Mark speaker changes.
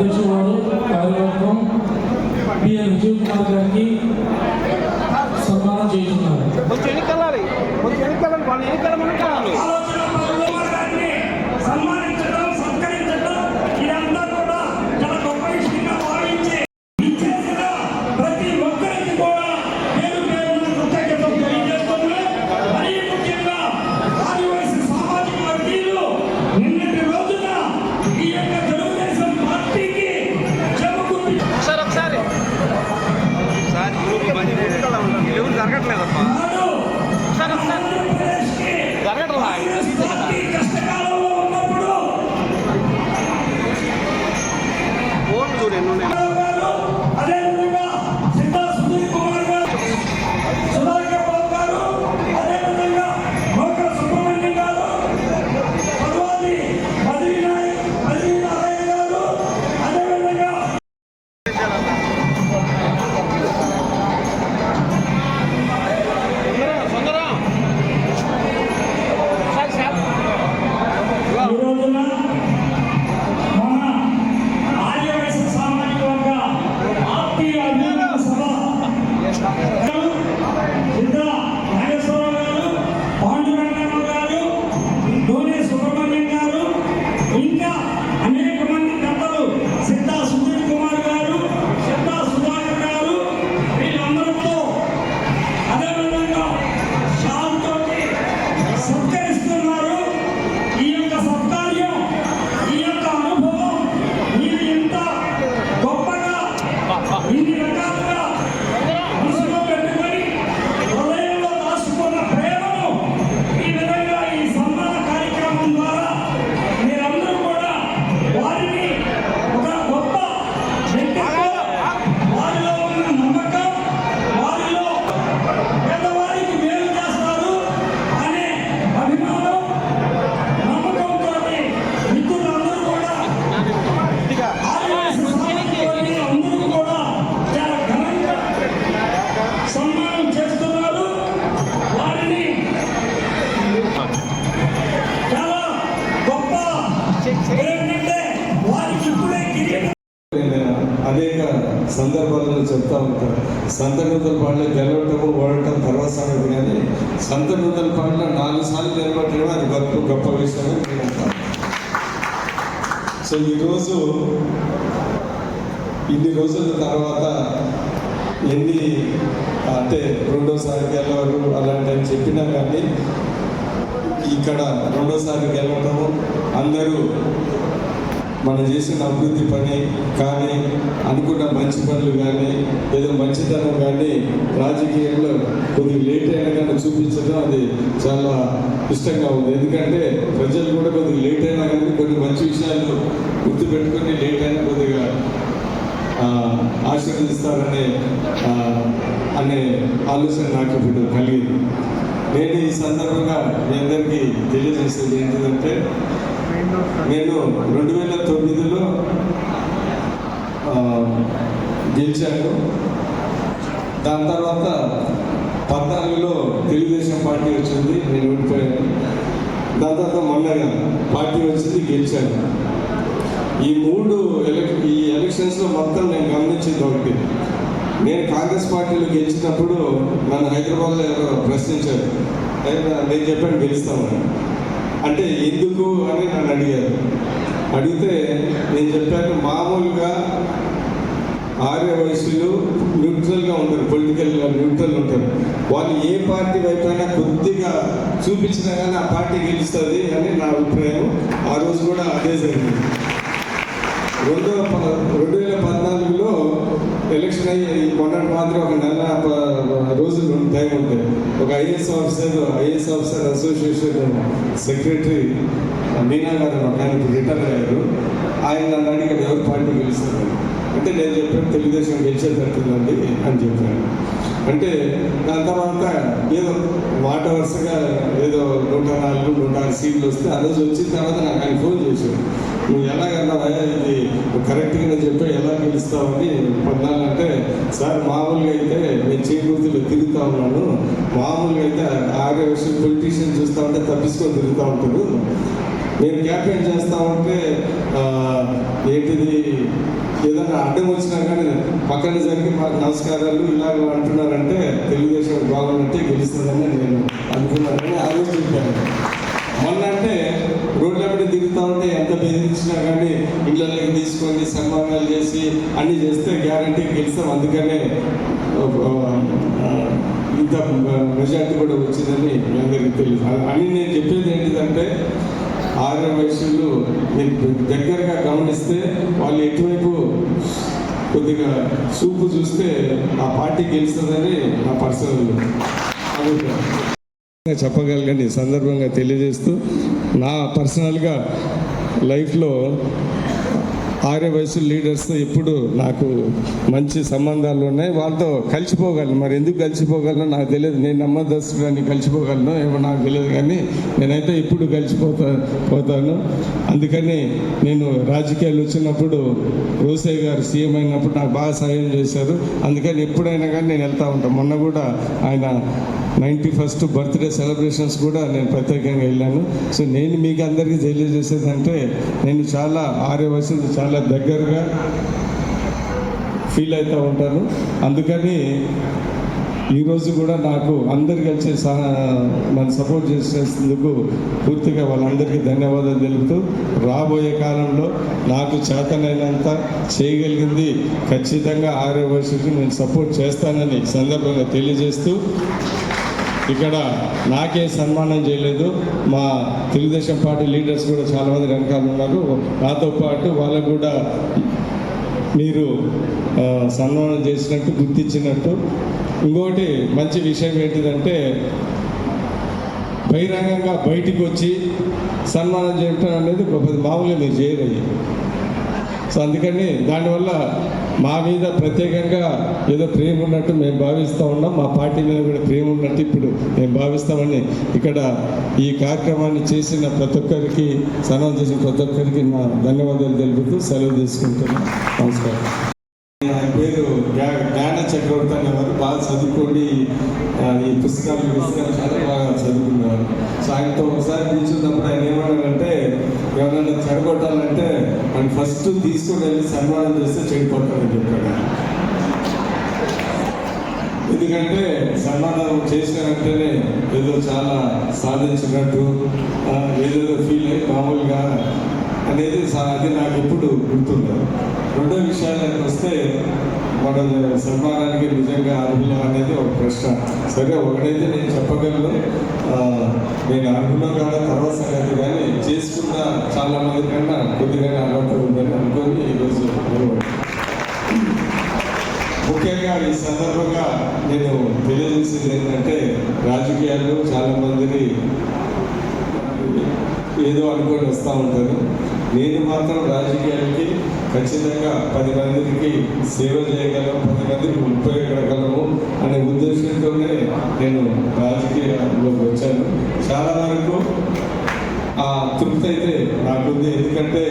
Speaker 1: Abdul Jawad Merle.
Speaker 2: ఈ
Speaker 3: సందర్భాలను చెప్తా ఉంటారు. సంత పాటలు గెలవటము ఓడటం తర్వాత సంగతి కానీ సంత పాటలు నాలుగు సార్లు గెలవటం అది గొప్ప గొప్ప విషయం నేను సో ఈరోజు ఇన్ని రోజుల తర్వాత ఎన్ని అంటే రెండోసారి గెలవరు అలాంటివి చెప్పినా కానీ ఇక్కడ రెండోసారి గెలవటము అందరూ మనం చేసిన అభివృద్ధి పని కానీ అనుకున్న మంచి పనులు కానీ ఏదో మంచితనం కానీ రాజకీయంలో కొద్దిగా లేట్ అయినా కానీ చూపించడం అది చాలా ఇష్టంగా ఉంది. ఎందుకంటే ప్రజలు కూడా కొద్దిగా లేట్ అయినా కానీ కొన్ని మంచి విషయాలు గుర్తుపెట్టుకొని లేట్ అయినా కొద్దిగా ఆశీర్వదిస్తారనే అనే ఆలోచన నాకు ఇప్పుడు కలిగింది. నేను ఈ సందర్భంగా మీ అందరికీ తెలియజేసేది ఏంటంటే నేను రెండు వేల తొమ్మిదిలో గెలిచాను. దాని తర్వాత పద్నాలుగులో తెలుగుదేశం పార్టీ వచ్చింది నేను ఓడిపోయాను. దాని తర్వాత మొన్న పార్టీ వచ్చింది గెలిచాను. ఈ మూడు ఎలక్ ఈ ఎలక్షన్స్లో మొత్తం నేను గమనించింది ఒకటి. నేను కాంగ్రెస్ పార్టీలో గెలిచినప్పుడు నన్ను హైదరాబాద్లో ఎవరో ప్రశ్నించారు. అయితే నేను చెప్పాను గెలుస్తామని. అంటే ఎందుకు అని నన్ను అడిగారు. అడిగితే నేను చెప్పాను మామూలుగా ఆర్య వయసులు న్యూట్రల్గా ఉంటారు పొలిటికల్గా న్యూట్రల్ ఉంటారు. వాళ్ళు ఏ పార్టీ వైపైనా కొద్దిగా చూపించినా కానీ ఆ పార్టీ గెలుస్తుంది అని నా అభిప్రాయం. ఆ రోజు కూడా అదే జరిగింది. రెండు రెండు వేల పద్నాలుగులో ఎలక్షన్ అయ్యి మొన్నటి మాత్రం ఒక నెల రోజులు టైం ఉంటాయి ఒక IAS officer IAS officer association secretary Meena గారు ఒక ఆయన ఇప్పుడు రిటైర్ అయ్యారు. ఆయన నన్ను అడిగారు ఎవరు పార్టీ గెలుస్తారు? అంటే నేను చెప్పాను తెలుగుదేశం గెలిచేటట్టుందండి అని చెప్పాను. అంటే దాని తర్వాత ఏదో వాట వరుసగా ఏదో నూట నాలుగు నూట ఆరు సీట్లు వస్తే ఆ రోజు వచ్చిన తర్వాత నాకు ఆయన ఫోన్ చేశాడు. నువ్వు ఎలాగన్నావా ఇది కరెక్ట్గా నేను చెప్పా ఎలా గెలుస్తావని పద్నాలుగు అంటే సార్ మామూలుగా అయితే నేను చేకూర్తిలో తిరుగుతా ఉన్నాను. మామూలుగా అయితే ఆగే విషయం పొలిటీషియన్ చూస్తా ఉంటే తప్పించుకొని తిరుగుతూ ఉంటాడు నేను క్యాంపెయిన్ చేస్తా ఉంటే ఏంటిది ఏదైనా అడ్డం వచ్చినా కానీ పక్కన జరిగి మాకు నమస్కారాలు ఇలాగ అంటున్నారంటే తెలుగుదేశం బాగున్నట్టే గెలుస్తుందని నేను అనుకున్నానని ఆలోచించాను. మొన్న అంటే రోడ్ల మీద తిరుగుతా ఉంటే ఎంత బెదిరించినా కానీ ఇళ్ళలోకి తీసుకొని సన్మానాలు చేసి అన్ని చేస్తే గ్యారంటీ గెలుస్తాం. అందుకనే ఇంత మెజార్టీ కూడా వచ్చిందని అందరికీ తెలుసు. అని నేను చెప్పేది ఏంటిదంటే ఆర్య వైశ్యులు మీరు దగ్గరగా గమనిస్తే వాళ్ళు ఎటువైపు కొద్దిగా చూపు చూస్తే ఆ పార్టీ గెలుస్తుందని నా పర్సనల్ అభిప్రాయం. చెప్పగలగండి సందర్భంగా తెలియజేస్తూ నా పర్సనల్గా లైఫ్లో ఆరే వయసు లీడర్స్తో ఎప్పుడు నాకు మంచి సంబంధాలు ఉన్నాయి. వాళ్ళతో కలిసిపోగలను. మరి ఎందుకు కలిసిపోగలను? నాకు తెలియదు. నేను నమ్మదస్తుని కలిసిపోగలను ఏమో నాకు తెలియదు కానీ నేనైతే ఇప్పుడు కలిసిపోతా పోతాను. అందుకని నేను రాజకీయాలు వచ్చినప్పుడు రోసయ్య గారు సీఎం అయినప్పుడు నాకు బాగా సహాయం చేశారు. అందుకని ఎప్పుడైనా కానీ నేను వెళ్తూ ఉంటాను మొన్న కూడా ఆయన నైంటీ ఫస్ట్ బర్త్డే సెలబ్రేషన్స్ కూడా నేను ప్రత్యేకంగా వెళ్ళాను. సో నేను మీకు అందరికీ తెలియజేసేదంటే నేను చాలా ఆరే వయసు చాలా దగ్గరగా ఫీల్ అవుతూ ఉంటాను. అందుకని ఈరోజు కూడా నాకు అందరు కలిసి సహా నన్ను సపోర్ట్ చేసేందుకు పూర్తిగా వాళ్ళందరికీ ధన్యవాదాలు తెలుపుతూ రాబోయే కాలంలో నాకు చేతనైనంత చేయగలిగింది ఖచ్చితంగా ఆర్య వయసుకి నేను సపోర్ట్ చేస్తానని సందర్భంగా తెలియజేస్తూ ఇక్కడ నాకే సన్మానం చేయలేదు. మా తెలుగుదేశం పార్టీ లీడర్స్ కూడా చాలామంది వెనకాల ఉన్నారు. నాతో పాటు వాళ్ళకు కూడా మీరు సన్మానం చేసినట్టు గుర్తించినట్టు. ఇంకోటి మంచి విషయం ఏంటిదంటే బహిరంగంగా బయటికి వచ్చి సన్మానం చేయటం అనేది గొప్పది. మామూలుగా మీరు చేయరయ్యి. సో అందుకని దానివల్ల మా మీద ప్రత్యేకంగా ఏదో ప్రేమ ఉన్నట్టు మేము భావిస్తూ ఉన్నాం. మా పార్టీ మీద కూడా ప్రేమ ఉన్నట్టు ఇప్పుడు మేము భావిస్తామని ఇక్కడ ఈ కార్యక్రమాన్ని చేసిన ప్రతి ఒక్కరికి సన్మానం చేసిన ప్రతి ఒక్కరికి నా ధన్యవాదాలు తెలుపుతూ సెలవు తీసుకుంటున్నాను. నమస్కారం. నా పేరు జ్ఞాన చక్రవర్తి అనేవారు బాగా చదువుకోండి. ఈ పుస్తకాలు పుస్తకాలు చాలా బాగా చదువుకునేవారు సో ఆయనతో ఒకసారి కూర్చున్నప్పుడు ఆయన ఏమన్నా ఎవరైనా చెడగొట్టాలంటే మనం ఫస్ట్ తీసుకుని వెళ్ళి సన్మానం చేస్తే చెడిపోతామని చెప్పాడు. ఎందుకంటే సన్మానం చేసినంటేనే ఏదో చాలా సాధించినట్టు ఏదేదో ఫీల్ అయ్యి మామూలుగా అనేది అది నాకు ఎప్పుడు గుర్తుండదు. రెండో విషయాలకు వస్తే మన సన్మానానికి నిజంగా అర్హులు అనేది ఒక ప్రశ్న. సరే ఒకటైతే నేను చెప్పగలను. నేను అర్హులో కాదు తర్వాత సంగతి కానీ చేసుకున్న చాలా మంది కన్నా కొద్దిగా అలవాటు ఉందని అనుకొని ఈరోజు ముఖ్యంగా ఈ సందర్భంగా నేను తెలియజేసేది ఏంటంటే రాజకీయాల్లో చాలా మందిని ఏదో అనుకొని వస్తూ ఉంటారు. నేను మాత్రం రాజకీయాలకి ఖచ్చితంగా పది మందికి సేవ చేయగలం పది మందికి ఉపయోగపడగలము అనే ఉద్దేశంతోనే నేను రాజకీయాల్లోకి వచ్చాను. చాలా వరకు ఆ తృప్తి అయితే నాకుంది. ఎందుకంటే